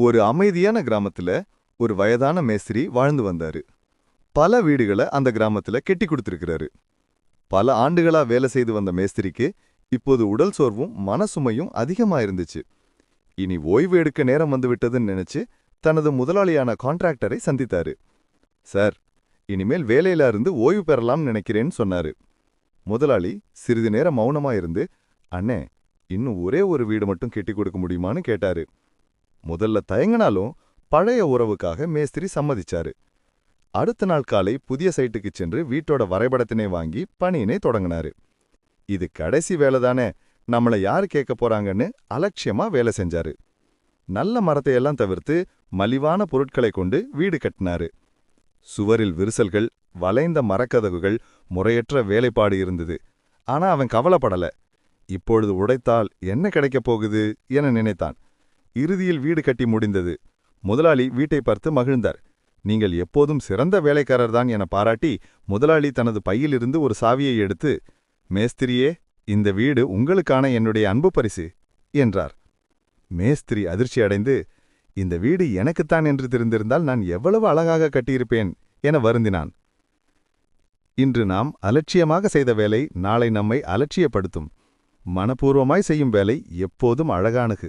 ஒரு அமைதியான கிராமத்துல ஒரு வயதான மேஸ்திரி வாழ்ந்து வந்தாரு. பல வீடுகளை அந்த கிராமத்துல கெட்டி கொடுத்திருக்கிறாரு. பல ஆண்டுகளா வேலை செய்து வந்த மேஸ்திரிக்கு இப்போது உடல் சோர்வும் மனசுமையும் அதிகமா இருந்துச்சு. இனி ஓய்வு எடுக்க நேரம் வந்து விட்டதுன்னு நினைச்சு தனது முதலாளியான கான்ட்ராக்டரை சந்தித்தாரு. சார் இனிமேல் வேலையில இருந்து ஓய்வு பெறலாம்னு நினைக்கிறேன்னு சொன்னாரு. முதலாளி சிறிது நேரம் மௌனமா இருந்து அண்ணே இன்னும் ஒரே ஒரு வீடு மட்டும் கெட்டி கொடுக்க முடியுமான்னு கேட்டாரு. முதல்ல தயங்கினாலும் பழைய உறவுக்காக மேஸ்திரி சம்மதிச்சாரு. அடுத்த நாள் காலை புதிய சைட்டுக்கு சென்று வீட்டோட வரைபடத்தினை வாங்கி பணியினை தொடங்கினாரு. இது கடைசி வேலைதானே நம்மள யாரு கேட்க போறாங்கன்னு அலட்சியமா வேலை செஞ்சாரு. நல்ல மரத்தையெல்லாம் தவிர்த்து மலிவான பொருட்களை கொண்டு வீடு கட்டினாரு. சுவரில் விரிசல்கள் வளைந்த மரக்கதவுகள் முறையற்ற வேலைப்பாடு இருந்தது. ஆனா அவன் கவலைப்படல. இப்பொழுது உடைத்தால் என்ன கிடைக்கப் போகுது என நினைத்தான். இறுதியில் வீடு கட்டி முடிந்தது. முதலாளி வீட்டை பார்த்து மகிழ்ந்தார். நீங்கள் எப்போதும் சிறந்த வேலைக்காரர்தான் என பாராட்டி முதலாளி தனது பையிலிருந்து ஒரு சாவியை எடுத்து மேஸ்திரியே இந்த வீடு உங்களுக்கான என்னுடைய அன்பு பரிசு என்றார். மேஸ்திரி அதிர்ச்சி அடைந்து இந்த வீடு எனக்குத்தான் என்று தெரிந்திருந்தால் நான் எவ்வளவு அழகாக கட்டியிருப்பேன் என வருந்தினான். இன்று நாம் அலட்சியமாக செய்த வேலை நாளை நம்மை அலட்சியப்படுத்தும். மனப்பூர்வமாய் செய்யும் வேலை எப்போதும் அழகானுகு